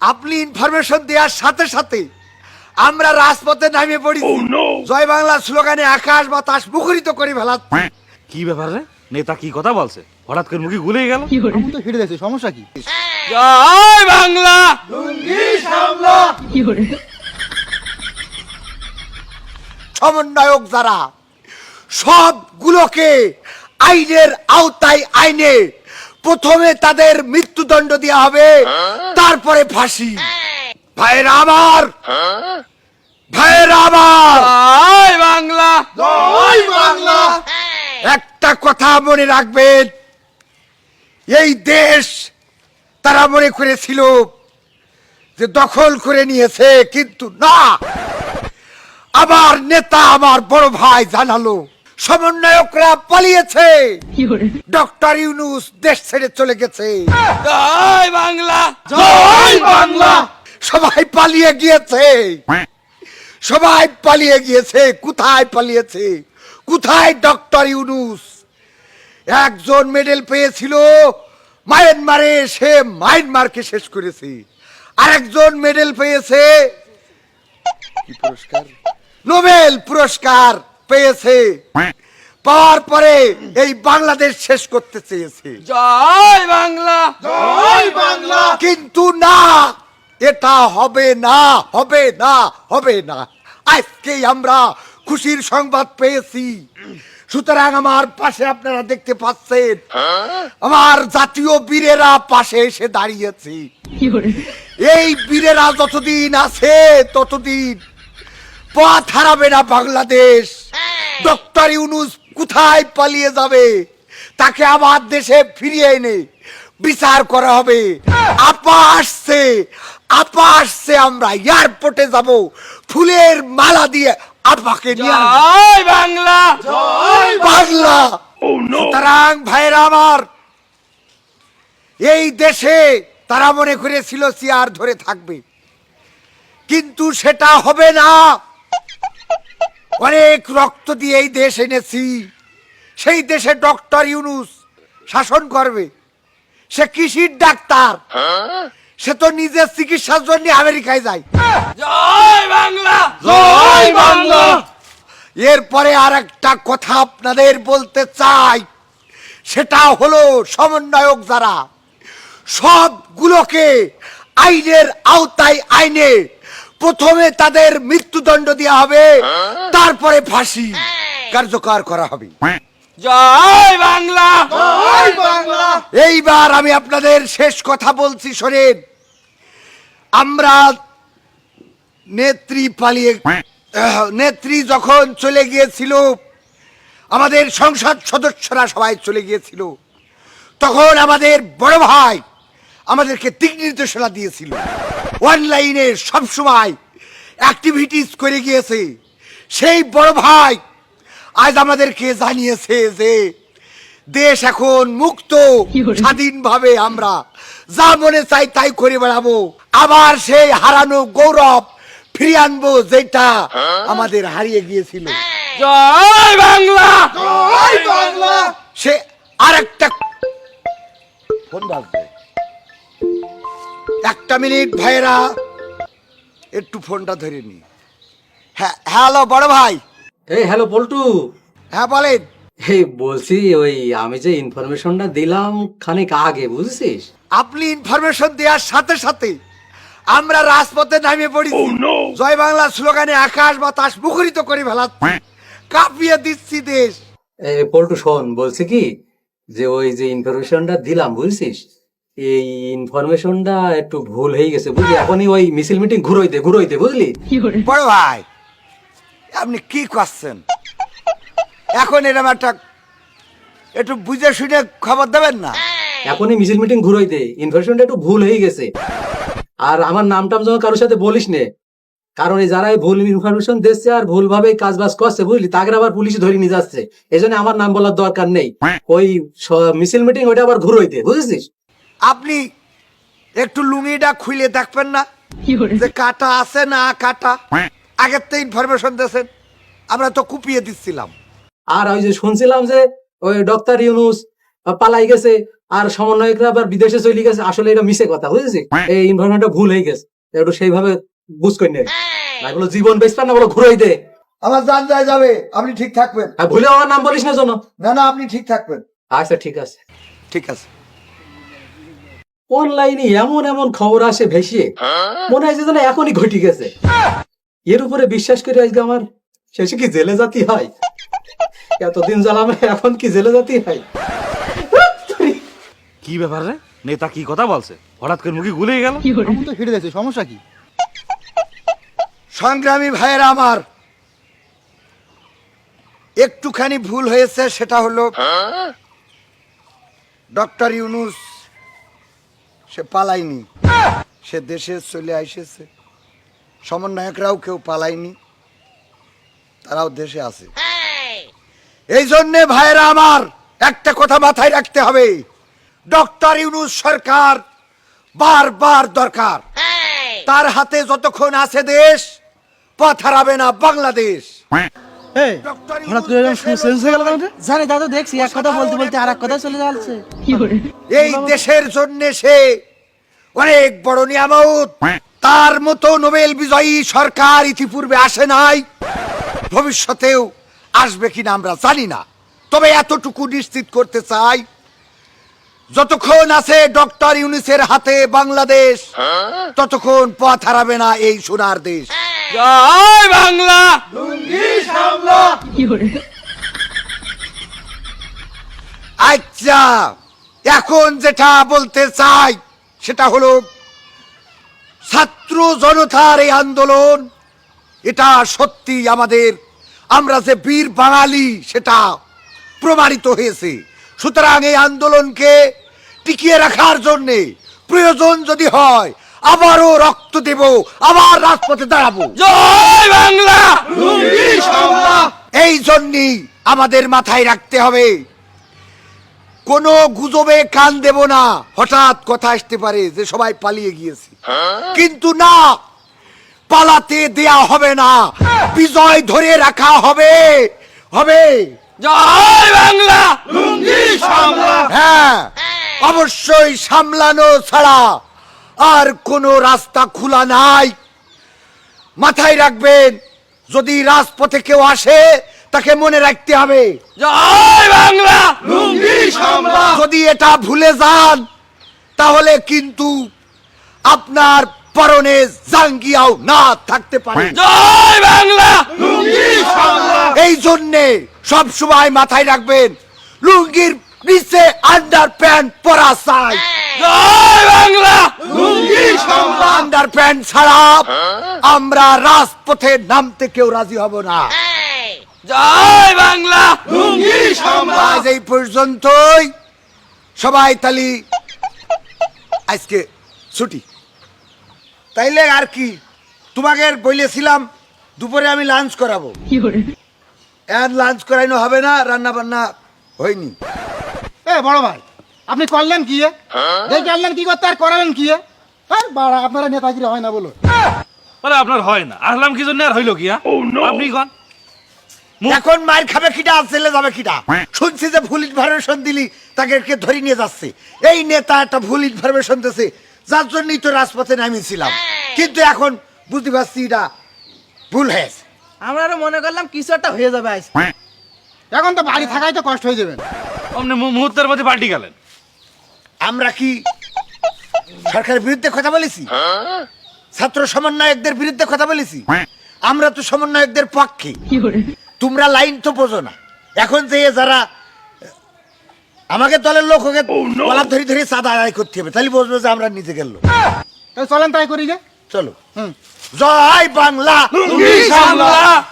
আপনি ইনফরমেশন দেওয়ার সাথে সাথে আমরা রাজপথে নামিয়ে পড়ি। জয় বাংলা স্লোগানে আকাশ বাতাস মুখরিত করে ফেলা কি ব্যাপার রে? নেতা কি কথা বলছে? হঠাৎ করে মুখে গুলিয়ে গেল? তো হেঁটে যাচ্ছি সমস্যা কি? জয় বাংলা! সমন্বয়ক যারা সবগুলোকে আইনের আওতায় আইনে প্রথমে তাদের মৃত্যুদণ্ড দেওয়া হবে। তারপরে ফাঁসি। ভাইয়েরা আমার ভাইয়েরা আমার বাংলা। বাংলা। একটা কথা মনে রাখবেন। এই দেশ তারা মনে করেছিল যে দখল করে নিয়েছে কিন্তু না। আমার নেতা আমার বড় ভাই জানালো। সমন্বয়করা পালিয়েছে। ডক্টর ইউনুস দেশ ছেড়ে চলে গেছে। জয় বাংলা! জয় বাংলা! সবাই পালিয়ে গিয়েছে। সবাই পালিয়ে গিয়েছে। কোথায় পালিয়েছে? কোথায় ডক্টর ইউনুস? একজন মেডেল পেয়েছিল। মায়ানমারে সে মায়ানমারকে শেষ করেছে। আরেকজন মেডেল পেয়েছে। কি পুরস্কার? নোবেল পুরস্কার। পেয়েছে। পাওয়ার পরে এই বাংলাদেশ শেষ করতে চেয়েছে। জয় বাংলা। জয় বাংলা। কিন্তু না এটা হবে না হবে না হবে না। আজকেই আমরা খুশির সংবাদ পেয়েছি। সুতরাং আমার পাশে আপনারা দেখতে পাচ্ছেন আমার জাতীয় বীরেরা পাশে এসে দাঁড়িয়েছি। এই বীরেরা যতদিন আছে ততদিন পথ হারাবে না বাংলাদেশ। ডক্টর ইউনুস কোথায় পালিয়ে যাবে? তাকে আমার দেশে ফিরিয়ে এনে বিচার করা হবে। আপা আসছে আপা আসছে আমরা এয়ারপোর্টে যাব। ফুলের মালা দিয়ে আপাকে নিয়ে বাংলা! জয় বাংলা! সুতরাং ভাইরা আমার এই দেশে তারা মনে করেছিল চেয়ার ধরে থাকবে। কিন্তু সেটা হবে না। অনেক রক্ত দিয়ে এই দেশ এনেছি। সেই দেশে ডক্টর ইউনুস শাসন করবে। সে কৃষির ডাক্তার। সে তো নিজের চিকিৎসার জন্য আমেরিকায় যায়। জয় বাংলা! জয় বাংলা! এরপরে আর একটা কথা আপনাদের বলতে চাই। সেটা হলো সমন্বয়ক যারা। সবগুলোকে আইনের আওতায় আইনে প্রথমে তাদের মৃত্যুদণ্ড দেওয়া হবে তারপরে ফাঁসি কার্যকর করা হবে। জয় বাংলা! এইবার আমি আপনাদের শেষ কথা বলছি শোনেন। আমরা নেত্রী পালিয়ে নেত্রী যখন চলে গিয়েছিল আমাদের সংসদ সদস্যরা সবাই চলে গিয়েছিল তখন আমাদের বড় ভাই আমাদেরকে দিক নির্দেশনা দিয়েছিল। অনলাইনে সবসময় অ্যাক্টিভিটিস করে গিয়েছে। সেই বড় ভাই আজ আমাদেরকে জানিয়েছে যে দেশ এখন মুক্ত স্বাধীনভাবে আমরা যা মনে চাই তাই করে বেড়াবো। আবার সেই হারানো গৌরব ফিরিয়ে আনব যেটা আমাদের হারিয়ে গিয়েছিল। জয় বাংলা! সে আরেকটা ফোন বাজবে। একটা মিনিট ভাইরা একটু ফোনটা ধরে নি। হ্যাঁ হ্যালো বড় ভাই। এই হ্যালো পল্টু। হ্যাঁ বলেন। এই বলছি ওই আমি যে ইনফরমেশনটা দিলাম খানিক আগে বুঝছিস? আপনি ইনফরমেশন দেওয়ার সাথে সাথে আমরা রাজপথে নামিয়ে পড়ি। জয় বাংলা স্লোগানে আকাশ বাতাস মুখরিত করে ফেলা কাঁপিয়ে দিচ্ছি দেশ। এই পল্টু শোন বলছি কি? যে ওই যে ইনফরমেশনটা দিলাম বুঝছিস? এই ইনফরমেশনটা একটু ভুল হয়ে গেছে বুঝলি? এখনই ওই মিছিল মিটিং ঘুরোইতে ঘুরোইতে বুঝলি? বড় ভাই আপনি কি করছেন? এখন এরকম একটা একটু বুঝে শুনে খবর দেবেন না? এখনই মিছিল মিটিং ঘুরোইতে ইনফরমেশনটা একটু ভুল হয়ে গেছে। আর আমার নামটাম যখন কারোর সাথে বলিস নে। কারণ এই যারা ভুল ইনফরমেশন দিচ্ছে আর ভুল ভাবে কাজ বাজ করছে বুঝলি? তাকে আবার পুলিশ ধরে নিয়ে যাচ্ছে। এই জন্য আমার নাম বলার দরকার নেই। ওই মিছিল মিটিং ওইটা আবার ঘুরোইতে বুঝেছিস? আপনি একটু লুঙ্গিটা খুলে দেখবেন না। যে কাটা আছে না কাটা আগের তো ইনফরমেশন দিয়েছেন আমরা তো কুপিয়ে দিচ্ছিলাম। আর ওই যে শুনছিলাম যে ওই ডক্টর ইউনুস পালাই গেছে আর সমন্বয়করা আবার বিদেশে চলে গেছে আসলে এটা মিশে কথা বুঝেছি এই ইনভারনমেন্টটা ভুল হয়ে গেছে একটু সেইভাবে বুঝ করে নেই না বলো জীবন বেসপার না বলো ঘুরাই দে। আমার জান যায় যাবে আপনি ঠিক থাকবেন। আর ভুলে আমার নাম বলিস না জন্য না না আপনি ঠিক থাকবেন। আচ্ছা ঠিক আছে। ঠিক আছে। অনলাইনে এমন এমন খবর আসে ভেসিয়ে মনে হয় যেন এখনই ঘটে গেছে। এর উপরে বিশ্বাস করে আজকে আমার শেষে কি জেলে জাতি হয়? এতদিন জ্বালামে এখন কি জেলে জাতি হয়? কি ব্যাপার রে? নেতা কি কথা বলছে? হঠাৎ করে মুখে গুলিয়ে গেল? আমি তো হেঁটে যাচ্ছি সমস্যা কি? সংগ্রামী ভাইয়েরা আমার একটুখানি ভুল হয়েছে সেটা হলো ডক্টর ইউনুস সে পালায়নি। সে দেশে চলে এসেছে সমন্বয়করাও কেউ পালায়নি। তারাও দেশে আছে। এই জন্যে ভাইয়েরা আমার একটা কথা মাথায় রাখতে হবে। ডক্টর ইউনুস সরকার বারবার দরকার। তার হাতে যতক্ষণ আছে দেশ, পথ হারাবে না বাংলাদেশ। এই হঠাৎ করে এরকম শুনে চেঞ্জ হয়ে গেল কেন রে? জানি দাদা দেখছি এক কথা বলতে বলতে আর এক কথা চলে যাচ্ছে। এই দেশের জন্য সে অনেক বড় নিয়ামত। তার মতো নোবেল বিজয়ী সরকার ইতিপূর্বে আসে নাই। ভবিষ্যতেও আসবে কিনা আমরা জানি না। তবে এতটুকু নিশ্চিত করতে চাই যতক্ষণ আছে ডক্টর ইউনিসের হাতে বাংলাদেশ ততক্ষণ পথ হারাবে না এই সোনার দেশ। জয় বাংলা। আচ্ছা এখন যেটা বলতে চাই সেটা হলো ছাত্র জনতার এই আন্দোলন এটা সত্যি আমাদের আমরা যে বীর বাঙালি সেটা প্রমাণিত হয়েছে। সুতরাং এই আন্দোলনকে টিকিয়ে রাখার জন্যে প্রয়োজন যদি হয় আবারও রক্ত দেব আবার রাজপথে দাঁড়াবো। জয় বাংলা! এই জন্যই আমাদের মাথায় রাখতে হবে কোনো গুজবে কান দেব না। হঠাৎ কথা আসতে পারে যে সবাই পালিয়ে গিয়েছে। কিন্তু না পালাতে দেয়া হবে না বিজয় ধরে রাখা হবে হবে। জয় বাংলা! হ্যাঁ অবশ্যই সামলানো ছাড়া আর কোনো রাস্তা খোলা নাই। মাথায় রাখবেন যদি রাজপথে কেউ আসে তাকে মনে রাখতে হবে। জয় বাংলা! যদি এটা ভুলে যান তাহলে কিন্তু আপনার পরনে জাঙ্গিয়াও না থাকতে পারে। জয় বাংলা! এই জন্যে সব সময় মাথায় রাখবেন লুঙ্গির নিচে আন্ডার প্যান্ট পরা চাই বাংলা! আন্ডার প্যান্ট ছাড়া আমরা রাজপথে নামতে কেউ রাজি হব না। জয় বাংলা! আজ এই পর্যন্তই। সবাই তালি আজকে ছুটি। তাইলে আর কি তোমাকে বলেছিলাম দুপুরে আমি লাঞ্চ করাবো। আর লাঞ্চ করাইনো হবে না রান্না বান্না হয়নি। এ বড় ভাই আপনি করলেন কি? দেখে আনলেন কি করতে আর করালেন কি? আর বাড়া আপনারা নেতাগিরি হয় না বলো আরে আপনার হয় না। আসলাম কি জন্য আর হইল কি হ্যাঁ? আপনি কন? এখন মায়ের খাবে কিটা আর জেলে যাবে কিটা শুনছি যে ভুল ইনফরমেশন দিলি তাকে কে ধরে নিয়ে যাচ্ছে। এই নেতা একটা ভুল ইনফরমেশন দিয়েছে যার জন্যই তো রাজপথে নামিয়েছিলাম। কিন্তু এখন বুঝতে পারছি এটা ভুল হয়েছে। আমরা আরও মনে করলাম কিছু একটা হয়ে যাবে আজ। এখন তো বাড়ি থাকাই তো কষ্ট হয়ে যাবেন আপনি মুহূর্তের মধ্যে পাল্টি গেলেন। আমরা কি সরকারের বিরুদ্ধে কথা বলেছি? ছাত্র সমন্বয়কদের বিরুদ্ধে কথা বলেছি? আমরা তো সমন্বয়কদের পক্ষে। তোমরা লাইন তো বোঝো না। এখন যে যারা আমাকে দলের লোক ওকে গলা ধরে ধরে চাঁদা আদায় করতে হবে। তাহলে বুঝব যে আমরা নিজে গেল। চলেন তাই করি যে। চলো। হুম। জয় বাংলা। বাংলা